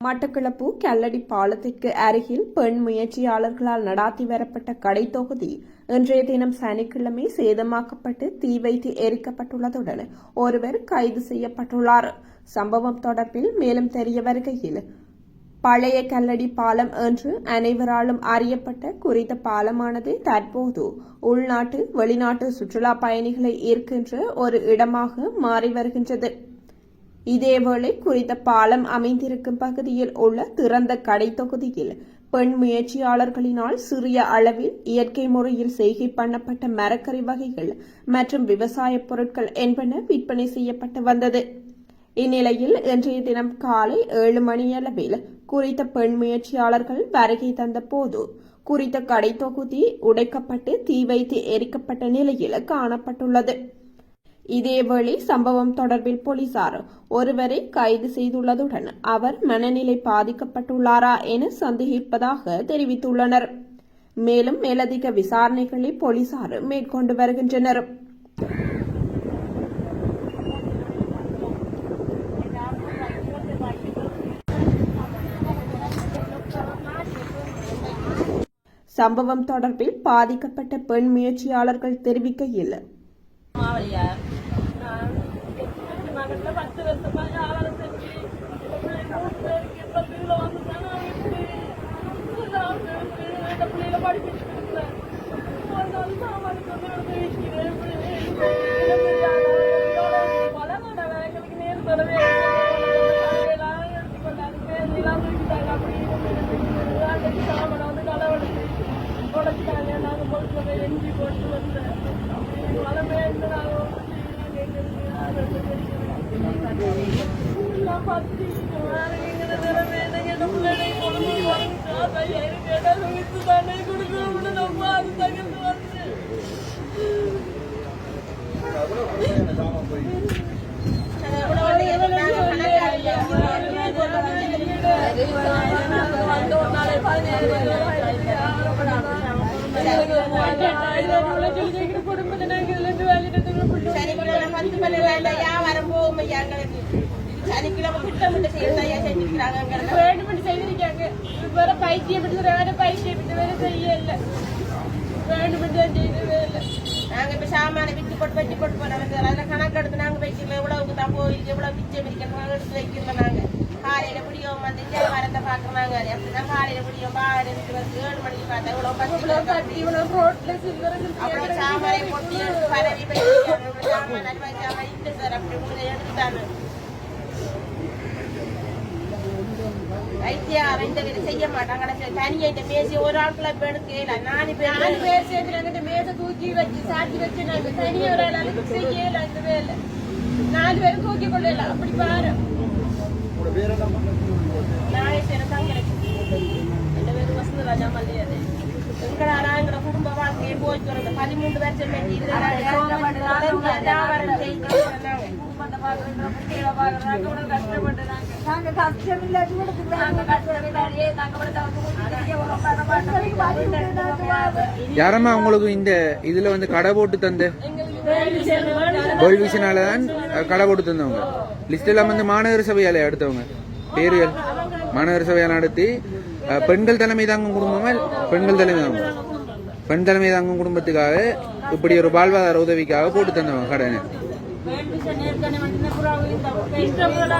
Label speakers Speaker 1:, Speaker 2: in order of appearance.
Speaker 1: மட்டக்களப்பு கல்லடி பாலத்திற்கு அருகில் பெண் முயற்சியாளர்களால் நடாத்தி வரப்பட்ட கடை தொகுதி இன்றைய தினம் சனிக்கிழமை சேதமாக்கப்பட்டு தீ வைத்து எரிக்கப்பட்டுள்ளதுடன் ஒருவர் கைது செய்யப்பட்டுள்ளார். சம்பவம் தொடர்பில் மேலும் தெரிய வருகையில் பழைய கல்லடி பாலம் என்று அனைவராலும் அறியப்பட்ட குறித்த பாலமானது தற்போது உள்நாட்டு வெளிநாட்டு சுற்றுலா பயணிகளை ஈர்க்கின்ற ஒரு இடமாக மாறி வருகின்றது. இதேவேளை குறித்த பாலம் அமைந்திருக்கும் பகுதியில் உள்ள திறந்த கடை தொகுதியில் பெண் முயற்சியாளர்களினால் சிறிய அளவில் இயற்கை முறையில் செய்கை பண்ணப்பட்ட மரக்கறி வகைகள் மற்றும் விவசாய பொருட்கள் என்பன விற்பனை செய்யப்பட்டு வந்தது. இந்நிலையில் இன்றைய தினம் காலை ஏழு மணியளவில் குறித்த பெண் முயற்சியாளர்கள் வருகை தந்தபோது குறித்த கடை தொகுதி உடைக்கப்பட்டு தீ வைத்து எரிக்கப்பட்ட நிலையில் காணப்பட்டுள்ளது. இதேவேளை சம்பவம் தொடர்பில் போலீசார் ஒருவரை கைது செய்துள்ளதுடன் அவர் மனநிலை பாதிக்கப்பட்டுள்ளாரா என சந்தேகிப்பதாக தெரிவித்துள்ளனர். மேலும் மேலதிக விசாரணைகளை போலீசார் மேற்கொண்டு வருகின்றனர். சம்பவம் தொடர்பில் பாதிக்கப்பட்ட பெண் முயற்சியாளர்கள் தெரிவிக்கையில்
Speaker 2: நாங்கள் பொருட்களை எஞ்சி போட்டு வந்தேன் வளமே இருந்து நாங்கள் எல்லாம் பத்தி வேற எங்கிற நிலைமை என்ன பிள்ளை கொண்டு வந்து கேட்டால் வித்து தானே கொடுக்கணும்னு நம்ம அது தகுந்து வந்து
Speaker 3: சனிக்கிழமை பத்து மணி வேலை வியாபாரம் போகும் ஐயா எங்களுக்கு சனிக்கிழமை திட்டமிட்டு செய்யறதா செஞ்சுக்கிறாங்க எங்களுக்கு
Speaker 2: வேண்டுமென்று செய்திருக்காங்க. வேற பைத்தியப்பட்டு வேற பைத்தியப்பட்டு வேற செய்யல. வேண்டுமென்று தான் செய்யவே இல்லை.
Speaker 3: நாங்க இப்ப சாமான வித்து போட்டு வச்சு போட்டு போறோம் அதுல கணக்கு எடுத்து நாங்க வைக்கல எவ்வளவுக்கு தான் போயிருக்கு எவ்வளவு மிச்சம் இருக்கணும் எடுத்து வைக்கல நாங்க. காலையில பிடிக்கும் வந்து வியாபாரத்தை பாக்குறாங்க அப்படிதான் காலையில பிடிக்கும் பாரு வந்து ஏழு மணிக்கு பார்த்தா இவ்வளவு பத்து கிலோ கட்டி
Speaker 2: இவ்வளவு ரோட்ல சில்லறை
Speaker 3: அப்புறம் சாமானை கொட்டி எடுத்து பரவி போய் அப்படி செய்ய மாட்டாங்க தனியா இந்த மேசி ஒரு ஆட்களை எடுக்கல நாலு பேர்
Speaker 2: நாலு பேர் சேர்ந்து நாங்க இந்த மேசை தூக்கி வச்சு சாட்சி வச்சு நாங்க தனியா ஒரு ஆளால செய்யல அந்த வேலை நாலு பேரும் தூக்கி கொள்ளல அப்படி பாரு
Speaker 3: நாளை சிறந்தாங்க எந்த பேர் வசந்தராஜா மல்லியது எங்களாரா வாழ்க்கையை போய்க்கிறது பதிமூன்று வருஷம்
Speaker 2: நாங்க கஷ்டம் இல்லாட்டி
Speaker 4: யாரம்மா உங்களுக்கு இந்த இதுல வந்து கடை போட்டு தந்த? கோல்ட் தான் கடை போட்டு தந்தவங்க. லிஸ்ட் எல்லாம் வந்து மாநகர சபையால எடுத்தவங்க பேரியல் மாநகர சபையால நடத்தி பெண்கள் தலைமை தாங்கும் குடும்பமா பெண்கள் தலைமை தாங்கும்? பெண் தலைமை தாங்கும் குடும்பத்துக்காக இப்படி ஒரு வாழ்வாதார உதவிக்காக போட்டு தந்தவங்க கடனை.
Speaker 2: இஷ்டப்படாது